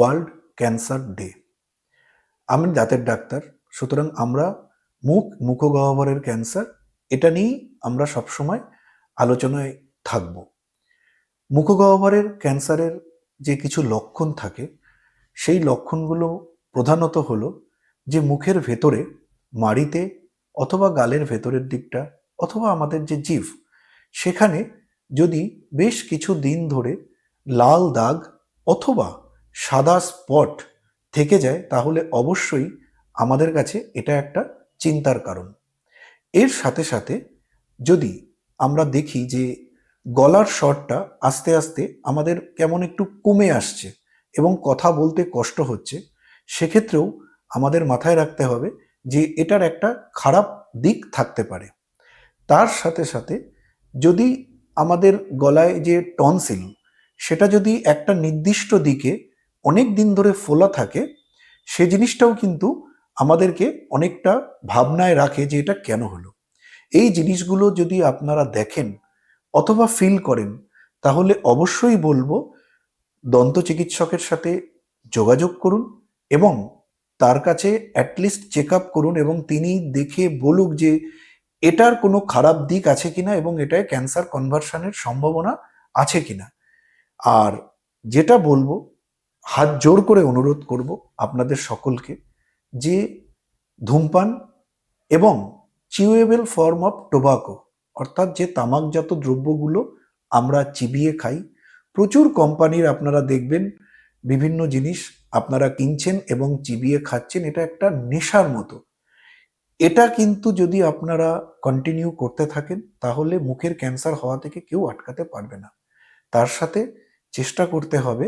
World cancer day. আমি দাঁতের doctor, সুতরাং আমরা মুখ মুখগহ্বরের ক্যান্সার, এটা নিয়েই আমরা সবসময় আলোচনায় থাকব। মুখগহ্বরের ক্যান্সারের যে কিছু লক্ষণ থাকে, সেই লক্ষণগুলো প্রধানত হলো যে মুখের ভেতরে মাড়িতে অথবা গালের ভেতরের দিকটা অথবা আমাদের যে জিভ, সেখানে যদি বেশ কিছু দিন ধরে লাল দাগ অথবা সাদা স্পট থেকে যায়, তাহলে অবশ্যই আমাদের কাছে এটা একটা চিন্তার কারণ। এর সাথে সাথে যদি আমরা দেখি যে গলার স্বরটা আস্তে আস্তে আমাদের কেমন একটু কমে আসছে এবং কথা বলতে কষ্ট হচ্ছে, সেক্ষেত্রেও আমাদের মাথায় রাখতে হবে যে এটার একটা খারাপ দিক থাকতে পারে। তার সাথে সাথে যদি আমাদের গলায় যে টনসিল সেটা যদি একটা নির্দিষ্ট দিকে অনেক দিন ধরে ফোলা থাকে, সে জিনিসটাও কিন্তু আমাদেরকে অনেকটা ভাবনায় রাখে যে এটা কেন হলো। এই জিনিসগুলো যদি আপনারা দেখেন অথবা ফিল করেন, তাহলে অবশ্যই বলব দন্ত চিকিৎসকের সাথে যোগাযোগ করুন এবং তার কাছে অ্যাটলিস্ট চেক আপ করুন এবং তিনি দেখে বলুক যে এটার কোনো খারাপ দিক আছে কিনা এবং এটায় ক্যান্সার কনভার্সনের সম্ভাবনা আছে কিনা। আর যেটা বলব হাত জোর করে অনুরোধ করব আপনাদের সকলকে যে ধূমপান এবং চিউয়েবল ফর্ম অফ টোবাকো, অর্থাৎ যে তামাকজাত দ্রব্যগুলো আমরা চিবিয়ে খাই, প্রচুর কোম্পানির আপনারা দেখবেন বিভিন্ন জিনিস আপনারা কিনছেন এবং চিবিয়ে খাচ্ছেন, এটা একটা নেশার মতো। এটা কিন্তু যদি আপনারা কন্টিনিউ করতে থাকেন, তাহলে মুখের ক্যান্সার হওয়া থেকে কেউ আটকাতে পারবে না। তার সাথে চেষ্টা করতে হবে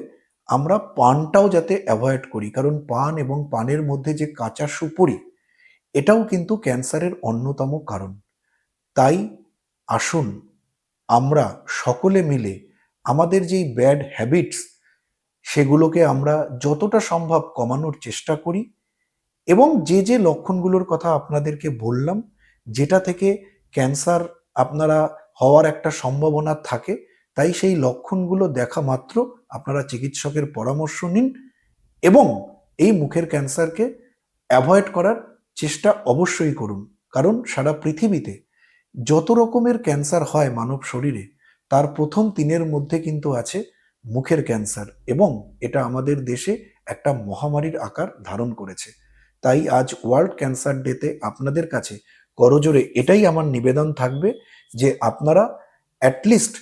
আমরা পানটাও যাতে অ্যাভয়েড করি, কারণ পান এবং পানের মধ্যে যে কাঁচা সুপরি, এটাও কিন্তু ক্যান্সারের অন্যতম কারণ। তাই আসুন আমরা সকলে মিলে আমাদের যেই ব্যাড হ্যাবিটস, সেগুলোকে আমরা যতটা সম্ভব কমানোর চেষ্টা করি এবং যে যে লক্ষণগুলোর কথা আপনাদেরকে বললাম, যেটা থেকে ক্যান্সার আপনারা হওয়ার একটা সম্ভাবনা থাকে, তাই সেই লক্ষণগুলো দেখা মাত্র আপনারা চিকিৎসকের পরামর্শ নিন এবং এই মুখের ক্যান্সারকে অ্যাভয়েড করার চেষ্টা অবশ্যই করুন। কারণ সারা পৃথিবীতে যত রকমের ক্যান্সার হয় মানব শরীরে, তার প্রথম তিনের মধ্যে কিন্তু আছে মুখের ক্যান্সার এবং এটা আমাদের দেশে একটা মহামারীর আকার ধারণ করেছে। তাই আজ ওয়ার্ল্ড ক্যান্সার ডেতে আপনাদের কাছে করজোরে এটাই আমার নিবেদন থাকবে যে আপনারা অ্যাটলিস্ট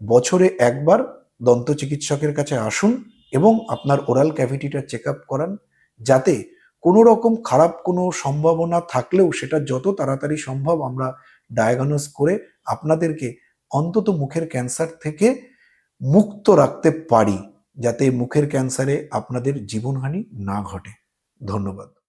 বছরে একবার দন্ত চিকিৎসকের কাছে আসুন এবং আপনার ওরাল ক্যাভিটিটা চেক আপ করান যাতে কোনো রকম খারাপ কোনো সম্ভাবনা থাকলেও সেটা যত তাড়াতাড়ি সম্ভব আমরা ডায়াগনোস করে আপনাদেরকে অন্তত মুখের ক্যান্সার থেকে মুক্ত রাখতে পারি যাতে মুখের ক্যান্সারে আপনাদের জীবনহানি না ঘটে। ধন্যবাদ।